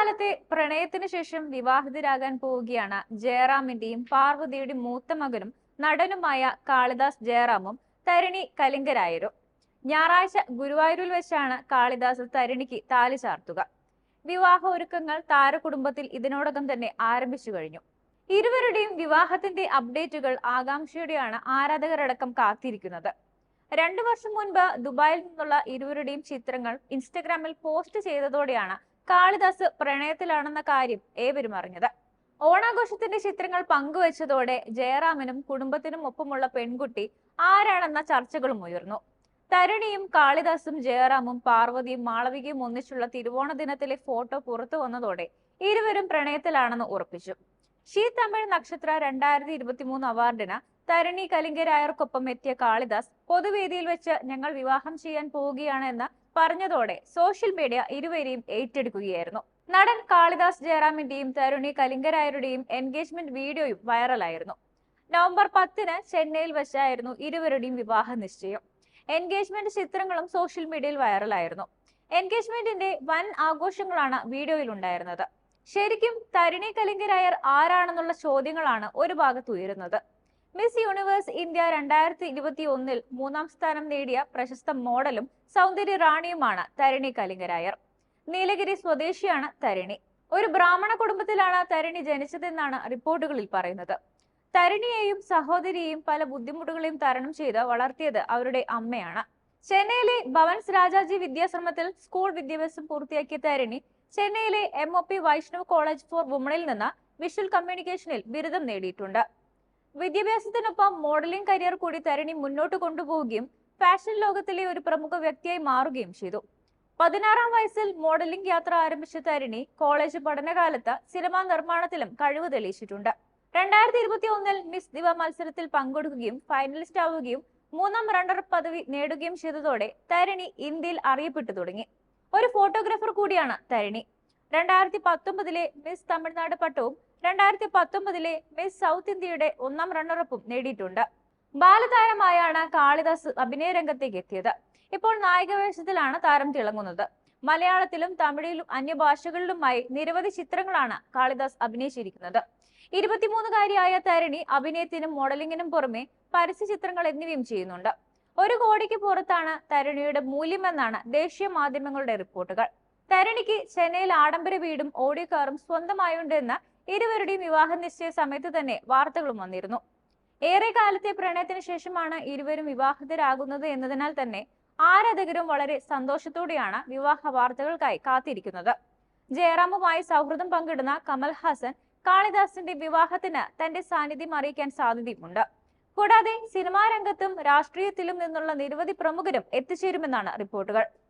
കാലത്തെ പ്രണയത്തിന് ശേഷം വിവാഹിതരാകാൻ പോവുകയാണ് ജയറാമിന്റെയും പാർവതിയുടെ മൂത്ത മകനും നടനുമായ കാളിദാസ് ജയറാമും തരിണി കലിംഗരായരും. ഞായറാഴ്ച ഗുരുവായൂരിൽ വെച്ചാണ് കാളിദാസ് തരിണിക്ക് താലി ചാർത്തുക. വിവാഹ ഒരുക്കങ്ങൾ താരകുടുംബത്തിൽ ഇതിനോടകം തന്നെ ആരംഭിച്ചു കഴിഞ്ഞു. ഇരുവരുടെയും വിവാഹത്തിന്റെ അപ്ഡേറ്റുകൾ ആകാംക്ഷയോടെയാണ് ആരാധകരടക്കം കാത്തിരിക്കുന്നത്. രണ്ടു വർഷം മുൻപ് ദുബായിൽ നിന്നുള്ള ഇരുവരുടെയും ചിത്രങ്ങൾ ഇൻസ്റ്റഗ്രാമിൽ പോസ്റ്റ് ചെയ്തതോടെയാണ് കാളിദാസ് പ്രണയത്തിലാണെന്ന കാര്യം ഏവരും അറിഞ്ഞത്. ഓണാഘോഷത്തിന്റെ ചിത്രങ്ങൾ പങ്കുവച്ചതോടെ ജയറാമിനും കുടുംബത്തിനും ഒപ്പമുള്ള പെൺകുട്ടി ആരാണെന്ന ചർച്ചകളും ഉയർന്നു. തരുണിയും കാളിദാസും ജയറാമും പാർവതിയും മാളവികയും ഒന്നിച്ചുള്ള തിരുവോണ ദിനത്തിലെ ഫോട്ടോ പുറത്തു വന്നതോടെ ഇരുവരും പ്രണയത്തിലാണെന്ന് ഉറപ്പിച്ചു. ഷീ തമിഴ് നക്ഷത്ര രണ്ടായിരത്തി ഇരുപത്തി മൂന്ന് അവാർഡിന് തരണി കലിംഗരായർക്കൊപ്പം എത്തിയ കാളിദാസ് പൊതുവേദിയിൽ വെച്ച് ഞങ്ങൾ വിവാഹം ചെയ്യാൻ പോവുകയാണ് എന്ന് പറഞ്ഞതോടെ സോഷ്യൽ മീഡിയ ഇരുവരെയും ഏറ്റെടുക്കുകയായിരുന്നു. നടൻ കാളിദാസ് ജയറാമിന്റെയും തരുണി കലിംഗരായരുടെയും എൻഗേജ്മെന്റ് വീഡിയോയും വൈറലായിരുന്നു. നവംബർ പത്തിന് ചെന്നൈയിൽ വെച്ചായിരുന്നു ഇരുവരുടെയും വിവാഹ നിശ്ചയം. എൻഗേജ്മെന്റ് ചിത്രങ്ങളും സോഷ്യൽ മീഡിയയിൽ വൈറലായിരുന്നു. എൻഗേജ്മെന്റിന്റെ വൻ ആഘോഷങ്ങളാണ് വീഡിയോയിൽ ഉണ്ടായിരുന്നത് ശരിക്കും തരുണി കലിംഗരായർ ആരാണെന്നുള്ള ചോദ്യങ്ങളാണ് ഒരു ഭാഗത്ത് ഉയരുന്നത്. മിസ് യൂണിവേഴ്സ് ഇന്ത്യ രണ്ടായിരത്തി ഇരുപത്തി ഒന്നിൽ മൂന്നാം സ്ഥാനം നേടിയ പ്രശസ്ത മോഡലും സൗന്ദര്യ റാണിയുമാണ് തരിണി കലിംഗരായർ. നീലഗിരി സ്വദേശിയാണ് തരിണി. ഒരു ബ്രാഹ്മണ കുടുംബത്തിലാണ് തരിണി ജനിച്ചതെന്നാണ് റിപ്പോർട്ടുകളിൽ പറയുന്നത്. തരിണിയെയും സഹോദരിയെയും പല ബുദ്ധിമുട്ടുകളെയും തരണം ചെയ്ത് വളർത്തിയത് അവരുടെ അമ്മയാണ്. ചെന്നൈയിലെ ഭവൻസ് രാജാജി വിദ്യാശ്രമത്തിൽ സ്കൂൾ വിദ്യാഭ്യാസം പൂർത്തിയാക്കിയ തരിണി ചെന്നൈയിലെ M O P Vaishnav college for വുമണിൽ നിന്ന് വിഷ്വൽ കമ്മ്യൂണിക്കേഷനിൽ ബിരുദം നേടിയിട്ടുണ്ട്. വിദ്യാഭ്യാസത്തിനൊപ്പം മോഡലിംഗ് കരിയർ കൂടി തരണി മുന്നോട്ട് കൊണ്ടുപോവുകയും ഫാഷൻ ലോകത്തിലെ ഒരു പ്രമുഖ വ്യക്തിയായി മാറുകയും ചെയ്തു. പതിനാറാം വയസ്സിൽ മോഡലിംഗ് യാത്ര ആരംഭിച്ച തരിണി കോളേജ് പഠനകാലത്ത് സിനിമാ നിർമ്മാണത്തിലും കഴിവ് തെളിയിച്ചിട്ടുണ്ട്. രണ്ടായിരത്തി ഇരുപത്തി ഒന്നിൽ മിസ് ദിവ മത്സരത്തിൽ പങ്കെടുക്കുകയും ഫൈനലിസ്റ്റ് ആവുകയും മൂന്നാം റണ്ണർ പദവി നേടുകയും ചെയ്തതോടെ തരണി ഇന്ത്യയിൽ അറിയപ്പെട്ടു തുടങ്ങി. ഒരു ഫോട്ടോഗ്രാഫർ കൂടിയാണ് തരണി. രണ്ടായിരത്തി പത്തൊമ്പതിലെ മിസ് തമിഴ്നാട് പട്ടവും രണ്ടായിരത്തി പത്തൊമ്പതിലെ മിസ് സൗത്ത് ഇന്ത്യയുടെ ഒന്നാം റണ്ണറപ്പും നേടിയിട്ടുണ്ട്. ബാലതാരമായാണ് കാളിദാസ് അഭിനയ രംഗത്തേക്ക് എത്തിയത്. ഇപ്പോൾ നായികവേഷത്തിലാണ് താരം തിളങ്ങുന്നത്. മലയാളത്തിലും തമിഴിലും അന്യഭാഷകളിലുമായി നിരവധി ചിത്രങ്ങളാണ് കാളിദാസ് അഭിനയിച്ചിരിക്കുന്നത്. ഇരുപത്തിമൂന്നുകാരിയായ തരണി അഭിനയത്തിനും മോഡലിംഗിനും പുറമെ പരസ്യ ചിത്രങ്ങൾ എന്നിവയും ചെയ്യുന്നുണ്ട്. ഒരു കോടിക്ക് പുറത്താണ് തരുണിയുടെ മൂല്യമെന്നാണ് ദേശീയ മാധ്യമങ്ങളുടെ റിപ്പോർട്ടുകൾ. തരുണിക്ക് ചെന്നൈയിൽ ആഡംബര വീടും ഓഡിയോ കാറും സ്വന്തമായുണ്ടെന്ന് ഇരുവരുടെയും വിവാഹ നിശ്ചയ സമയത്ത് തന്നെ വാർത്തകളും വന്നിരുന്നു. ഏറെ കാലത്തെ പ്രണയത്തിന് ശേഷമാണ് ഇരുവരും വിവാഹിതരാകുന്നത് എന്നതിനാൽ തന്നെ ആരാധകരും വളരെ സന്തോഷത്തോടെയാണ് വിവാഹ വാർത്തകൾക്കായി കാത്തിരിക്കുന്നത്. ജയറാമുമായി സൗഹൃദം പങ്കിടുന്ന കമൽ ഹാസൻ കാളിദാസിന്റെ വിവാഹത്തിന് തന്റെ സാന്നിധ്യം അറിയിക്കാൻ സാധ്യതയുമുണ്ട്. കൂടാതെ സിനിമാരംഗത്തും രാഷ്ട്രീയത്തിലും നിന്നുള്ള നിരവധി പ്രമുഖരും എത്തിച്ചേരുമെന്നാണ് റിപ്പോർട്ടുകൾ.